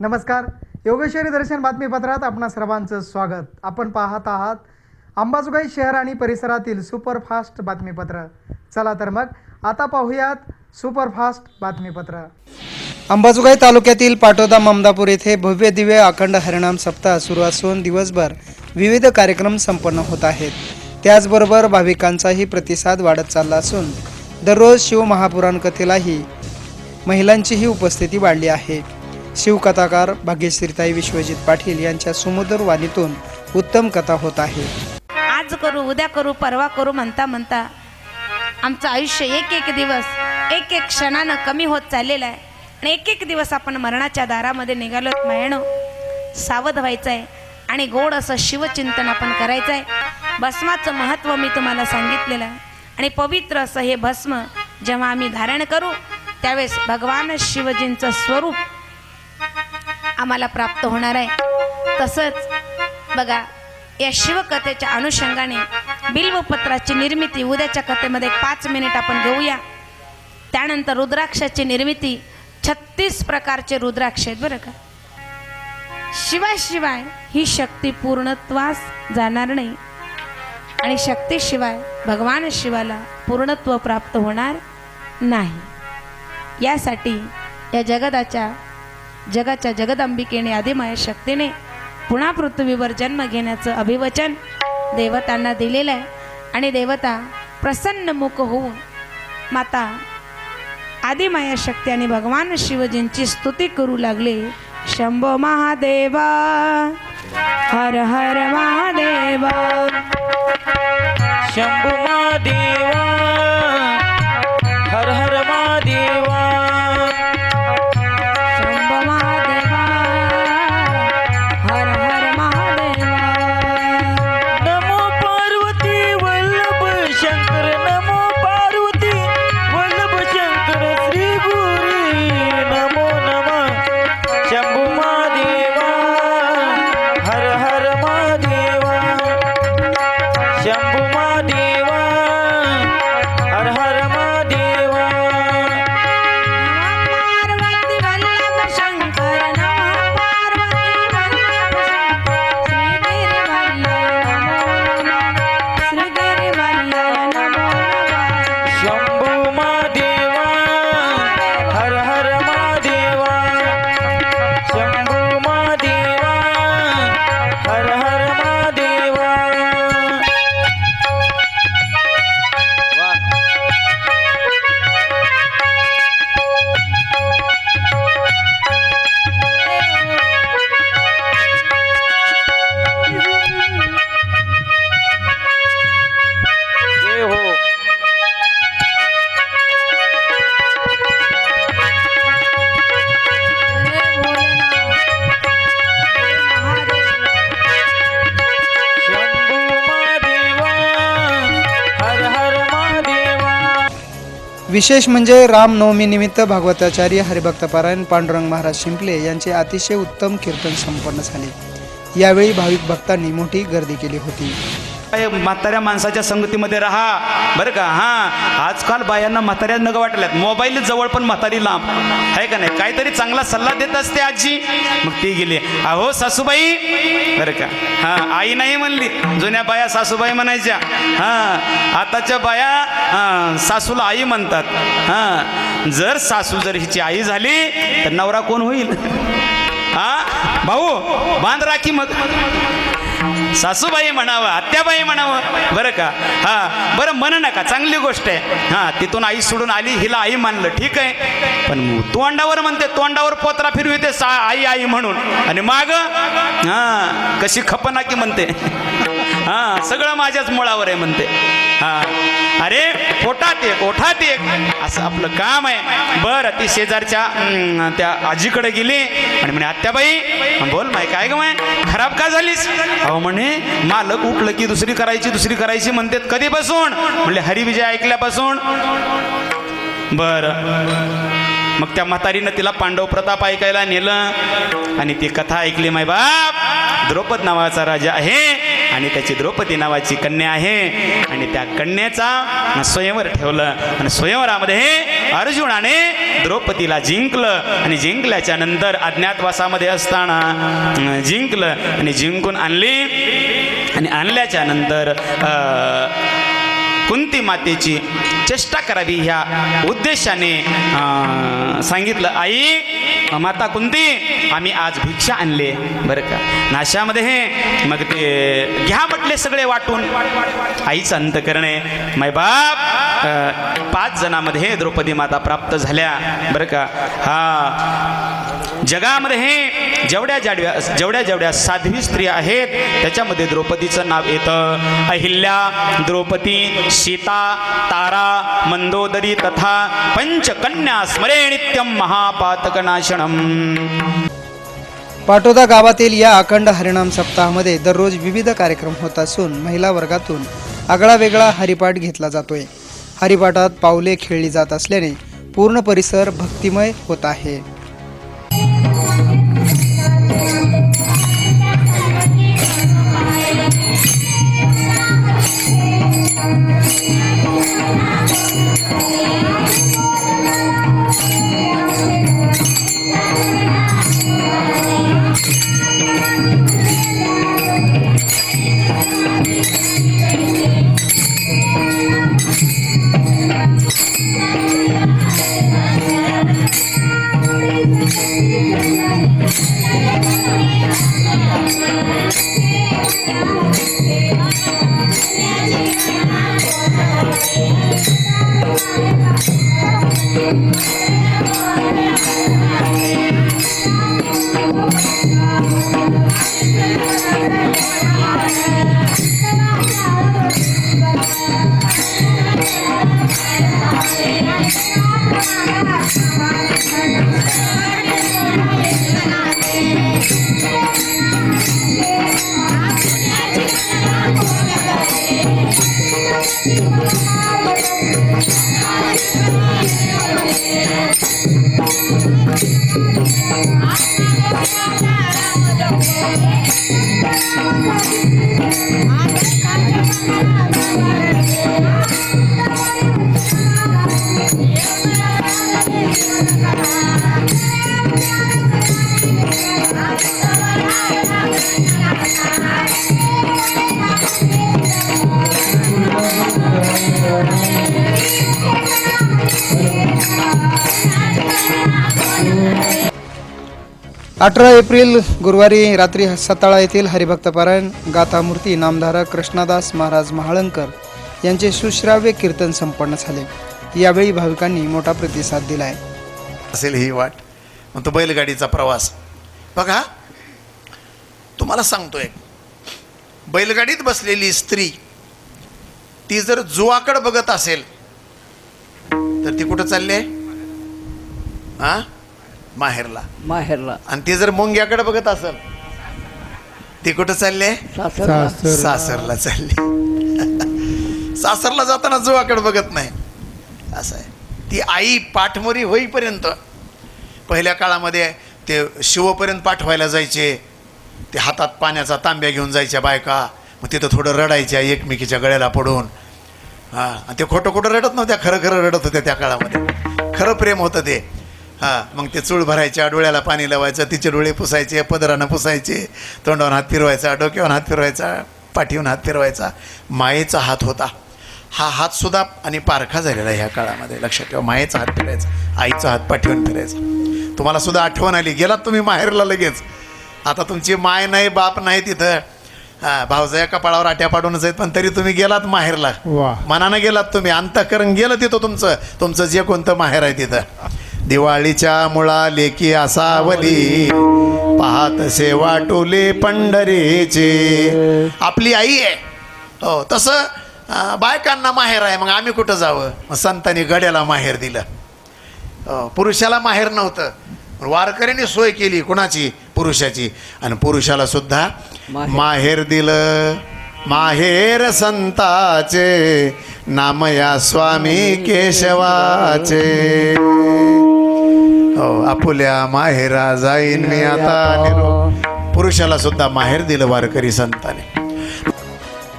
नमस्कार. योगेश्वरी दर्शन बातमीपत्रात आपणा सर्वांचं स्वागत. आपण पाहत आहात अंबाजोगाई शहर आणि परिसरातील सुपरफास्ट बातमीपत्र. चला तर मग आता पाहूयात सुपरफास्ट बातमीपत्र. अंबाजोगाई तालुक्यातील पाटोदा ममदापूर येथे भव्य दिव्य अखंड हरिणाम सप्ताह सुरू असून दिवसभर विविध कार्यक्रम संपन्न होत आहेत. त्याचबरोबर भाविकांचाही प्रतिसाद वाढत चालला असून दररोज शिवमहापुराण कथेलाही महिलांचीही उपस्थिती वाढली आहे. शिवकथाकार भाग्यश्रीताई विश्वजित पाटील यांच्या सुमधुर वाणीतून उत्तम कथा होत आहे. आज करू उद्या करू परवा करू म्हणता म्हणता आमचं आयुष्य एक एक दिवस एक एक क्षणानं कमी होत चाललेलं आहे. आणि एक एक दिवस आपण मरणाच्या दारामध्ये निघालो मायानो सावध व्हायचं आहे आणि गोड असं शिवचिंतन आपण करायचं आहे भस्माचं महत्त्व मी तुम्हाला सांगितलेलं आहे. आणि पवित्र असं हे भस्म जेव्हा आम्ही धारण करू त्यावेळेस भगवान शिवजींचं स्वरूप आम्हाला प्राप्त होणार आहे. तसंच बघा या शिवकथेच्या अनुषंगाने बिल्वपत्राची निर्मिती उद्याच्या कथेमध्ये पाच मिनिट आपण घेऊया. त्यानंतर रुद्राक्षाची निर्मिती छत्तीस प्रकारचे रुद्राक्ष आहेत बरं का. शिवाशिवाय ही शक्ती पूर्णत्वास जाणार नाही. आणि शक्तीशिवाय भगवान शिवाला पूर्णत्व प्राप्त होणार नाही. यासाठी या जगदाच्या जगाच्या जगदंबिकेने आदिमाया शक्तीने पुन्हा पृथ्वीवर जन्म घेण्याचं अभिवचन देवतांना दिलेलं आहे. आणि देवता प्रसन्न मुख होऊन माता आदिमाया शक्ती आणि भगवान शिवजींची स्तुती करू लागले. शंभो महादेवा हर हर महादेवा. विशेष म्हणजे रामनवमीनिमित्त भागवताचार्य हरिभक्तपारायण पांडुरंग महाराज शिंपले यांचे अतिशय उत्तम कीर्तन संपन्न झाले. यावेळी भाविक भक्तांनी मोठी गर्दी केली होती. म्हाताऱ्या माणसाच्या संगतीमध्ये राहा. बरं का? हां. आजकाल बायांना म्हाताऱ्या नग वाटल्यात. मोबाईल जवळ पण म्हातारी लांब. आहे का नाही? काहीतरी चांगला सल्ला देत असते आजी. मग ती गेली. अहो सासूबाई. बरं का? हां आई नाही म्हणली. जुन्या बाया सासूबाई म्हणायच्या. हां आताच्या बाया हां सासूला आई म्हणतात. हां जर सासू जर हिची आई झाली तर नवरा कोण होईल? हा? भाऊ बांध राखी मग. सासूबाई म्हणावं आत्याबाई म्हणावं. बरं का? हा बरं म्हण नका चांगली गोष्ट आहे. हा तिथून आई सोडून आली हिला आई मानलं ठीक आहे. पण तोंडावर म्हणते तोंडावर पोत्रा फिरविते सा आई आई म्हणून. आणि माग हा कशी खपनाकी म्हणते. हा सगळं माझ्याच मुळावर आहे म्हणते. हा. अरे पोटात एक ओठात एक. असं आपलं काम आहे. बरं ती शेजारच्या त्या आजीकडे गेली. आणि म्हणे आत्याबाई बोल माय काय ग माय? खराब का झालीस? अहो म्हणे मालक उठलं की दुसरी करायची दुसरी करायची म्हणतात कधीपासून? म्हणले हरिविजय ऐकल्यापासून. बरं. मग त्या म्हातारीनं तिला पांडव प्रताप ऐकायला नेलं. आणि ती कथा ऐकली माय बाप. द्रौपद नावाचा राजा आहे. आणि त्याची द्रौपदी नावाची कन्या आहे. आणि त्या कन्याचा स्वयंवर ठेवलं. आणि स्वयंवरामध्ये अर्जुनाने द्रौपदीला जिंकलं. आणि जिंकल्याच्या नंतर अज्ञातवासामध्ये असताना जिंकलं. आणि जिंकून आणली. आणि आणल्याच्या नंतर कुंती मातेची चेष्टा करावी ह्या उद्देशाने सांगितलं आई माता कुंती आम्ही आज भिक्षा आणले बरं का? नाशामध्ये हे मग ते घ्या म्हटले सगळे वाटून. आईचं अंत करणे मै बाप पाच जणामध्ये द्रौपदी माता प्राप्त झाल्या. बरं का? हा. जगामध्ये हे जेवढ्या जेवढ्या जेवढ्या जेवढ्या साध्वी स्त्रिया आहेत त्याच्यामध्ये द्रौपदीचं नाव येतं. अहिल्या द्रौपदी सीता तारा मंदोदरी तथा पंचकन्या स्मरे नित्यम महापातकनाशनम पाटोदा गावातील या अखंड हरिणाम सप्ताहामध्ये दररोज विविध कार्यक्रम होत असून महिला वर्गातून आगळा वेगळा हरिपाठ घेतला जातोय. हरिपाठात पावले खेळली जात असल्याने पूर्ण परिसर भक्तिमय होत आहे. Yeah. Thank you. अठरा एप्रिल गुरुवारी रात्री सताळा येथील हरिभक्तपारायण गाथामूर्ती नामधारक कृष्णादास महाराज महाळंकर यांचे सुश्राव्य कीर्तन संपन्न झाले. यावेळी भाविकांनी मोठा प्रतिसाद दिलाय. असेल ही वाट. मग तो बैलगाडीचा प्रवास. बघा तुम्हाला सांगतोय. बैलगाडीत बसलेली स्त्री ती जर जुवाकडे बघत असेल तर ती कुठं चालली आहे? हा माहेरला. माहेरला. आणि ती जर मुंग्याकडे बघत असेल ती कुठं चालली? सासरला. सासरला. चालली. सासरला जाताना जुवाकडे बघत नाही. असं आहे. ती आई पाठमोरी होईपर्यंत पहिल्या काळामध्ये ते शिवपर्यंत पाठवायला जायचे. ते हातात पाण्याचा तांब्या घेऊन जायच्या बायका. मग तिथं थोडं रडायच्या एकमेकीच्या गळ्याला पडून. हां आणि ते खोटं खोटं रडत नव्हत्या खरं खरं रडत होत्या त्या काळामध्ये. खरं प्रेम होतं ते. हां मग ते चूळ भरायच्या डोळ्याला पाणी लावायचं तिचे डोळे पुसायचे पदरानं पुसायचे तोंडावर हात फिरवायचा डोक्यावर हात फिरवायचा पाठीवून हात फिरवायचा मायेचा हात होता. हा हात सुद्धा आणि पारखा झालेला ह्या काळामध्ये. लक्षात ठेवा मायेचा हात फिरायचा आईचा हात पाठीवून फिरायचा. तुम्हाला सुद्धा आठवण आली गेलात तुम्ही माहेरला लगेच. आता तुमची माय नाही बाप नाही तिथं. हा भावजया कपाळावर आट्या पाडूनच आहेत पण तरी तुम्ही गेलात माहेरला. मनानं गेलात तुम्ही अंतकरण गेलं तिथं तुमचं. तुमचं जे कोणतं माहेर आहे तिथं. दिवाळीच्या मुळा लेकी असावली. पाहतसे वाटोले पंढरीचे. आपली आई आहे. हो तसं बायकांना माहेर आहे मग आम्ही कुठं जावं? मग संतांनी गड्याला माहेर दिलं. पुरुषाला माहेर नव्हतं. वारकऱ्यांनी सोय केली कुणाची? पुरुषाची. आणि पुरुषाला सुद्धा माहेर. माहेर दिलं. माहेर संताचे नाम या स्वामी केशवाचे. हो आपुल्या माहेरा जाईन मी आता निरोप पुरुषाला सुद्धा माहेर दिलं वारकरी संताने.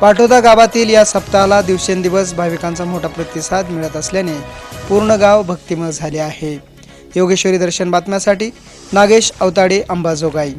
पाटोदा गावातील या सप्ताहाला दिवसेंदिवस भाविकांचा मोठा प्रतिसाद मिळत असल्याने पूर्ण गाव भक्तिमय झाले आहे. योगेश्वरी दर्शन बातम्यासाठी नागेश अवताडे अंबाजोगाई.